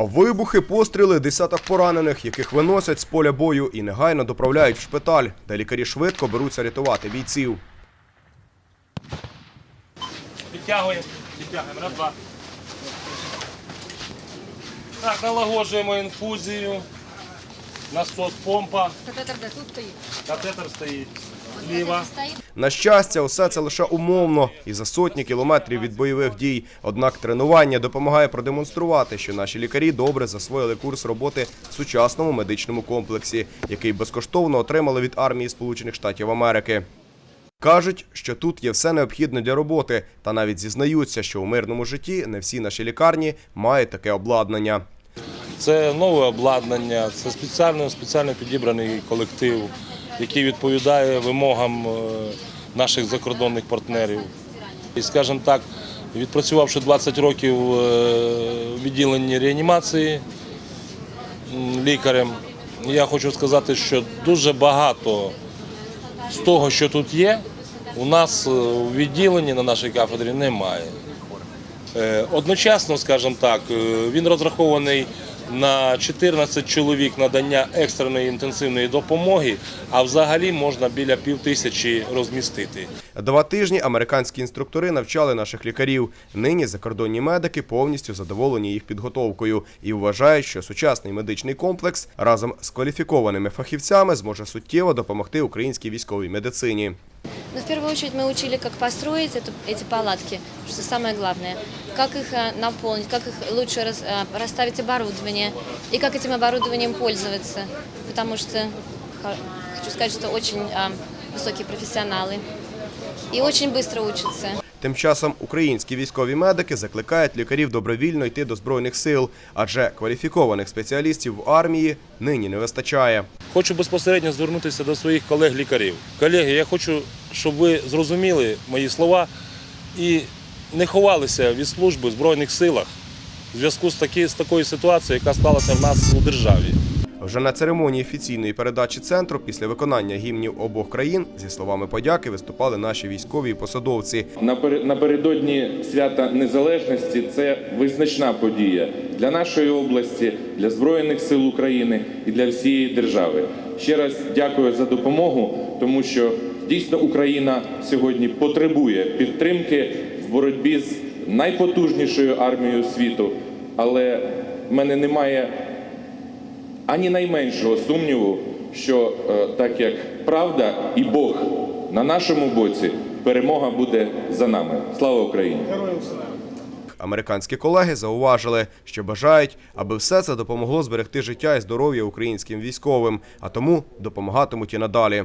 Вибухи, постріли, десяток поранених, яких виносять з поля бою і негайно доправляють в шпиталь, де лікарі швидко беруться рятувати бійців. Підтягуємо, підтягуємо. Раз, два. Так, налагоджуємо інфузію. Насос помпа. Катетер де тут стоїть? Катетер стоїть. Стоїть. На щастя, усе це лише умовно і за сотні кілометрів від бойових дій. Однак тренування допомагає продемонструвати, що наші лікарі добре засвоїли курс роботи в сучасному медичному комплексі, який безкоштовно отримали від армії Сполучених Штатів Америки. Кажуть, що тут є все необхідне для роботи, та навіть зізнаються, що у мирному житті не всі наші лікарні мають таке обладнання. Це нове обладнання, це спеціально, спеціально підібраний колектив, який відповідає вимогам е, наших закордонних партнерів. І, скажімо так, відпрацювавши 20 років е, в відділенні реанімації лікарем, я хочу сказати, що дуже багато з того, що тут є, у нас е, у відділенні на нашій кафедрі немає. Е, Одночасно, скажімо так, е, він розрахований на 14 чоловік надання екстреної інтенсивної допомоги, а взагалі можна біля пів тисячі розмістити. Два тижні американські інструктори навчали наших лікарів. Нині закордонні медики повністю задоволені їх підготовкою і вважають, що сучасний медичний комплекс разом з кваліфікованими фахівцями зможе суттєво допомогти українській військовій медицині. Но в первую очередь мы учили, как построить эту, эти палатки, что самое главное. Как их э, наполнить, как их лучше рас- э, расставить оборудование и как этим оборудованием пользоваться. Потому что ха- хочу сказать, что очень э, высокие профессионалы и очень быстро учатся. Тим часом українські військові медики закликають лікарів добровільно йти до збройних сил, адже кваліфікованих спеціалістів в армії нині не вистачає. Хочу безпосередньо звернутися до своїх колег-лікарів. Колеги, я хочу, щоб ви зрозуміли мої слова і не ховалися від служби в Збройних силах в зв'язку з, такі, з такою ситуацією, яка сталася в нас у державі. Вже на церемонії офіційної передачі центру після виконання гімнів обох країн зі словами подяки виступали наші військові і посадовці. Напер- Напередодні свята незалежності це визначна подія для нашої області, для збройних сил України і для всієї держави. Ще раз дякую за допомогу, тому що дійсно Україна сьогодні потребує підтримки в боротьбі з найпотужнішою армією світу. Але в мене немає ані найменшого сумніву, що е, так як правда і Бог на нашому боці, перемога буде за нами. Слава Україні! Американські колеги зауважили, що бажають, аби все це допомогло зберегти життя і здоров'я українським військовим, а тому допомагатимуть і надалі.